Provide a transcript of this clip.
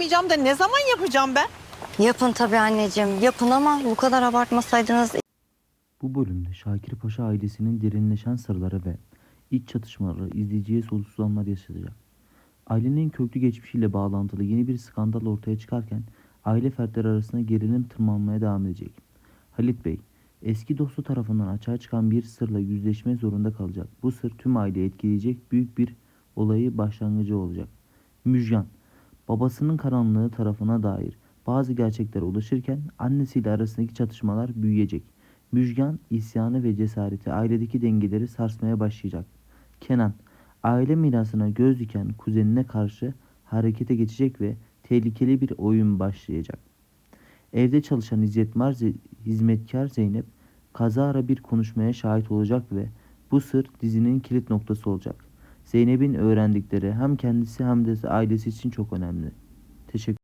yapmayacağım da ne zaman yapacağım ben? Yapın tabii anneciğim. Yapın ama bu kadar abartmasaydınız Bu bölümde Şakir Paşa ailesinin derinleşen sırları ve iç çatışmaları izleyiciye soluksuz anlar yaşatacak. Ailenin köklü geçmişiyle bağlantılı yeni bir skandal ortaya çıkarken aile fertleri arasında gerilim tırmanmaya devam edecek. Halit Bey, eski dostu tarafından açığa çıkan bir sırla yüzleşme zorunda kalacak. Bu sır tüm aileyi etkileyecek büyük bir olayı başlangıcı olacak. Müjgan, babasının karanlığı tarafına dair bazı gerçeklere ulaşırken annesiyle arasındaki çatışmalar büyüyecek. Müjgan isyanı ve cesareti ailedeki dengeleri sarsmaya başlayacak. Kenan, aile mirasına göz diken kuzenine karşı harekete geçecek ve tehlikeli bir oyun başlayacak. Evde çalışan hizmetmar Ze- hizmetkar Zeynep kazara bir konuşmaya şahit olacak ve bu sır dizinin kilit noktası olacak. Zeynep'in öğrendikleri hem kendisi hem de ailesi için çok önemli. Teşekkür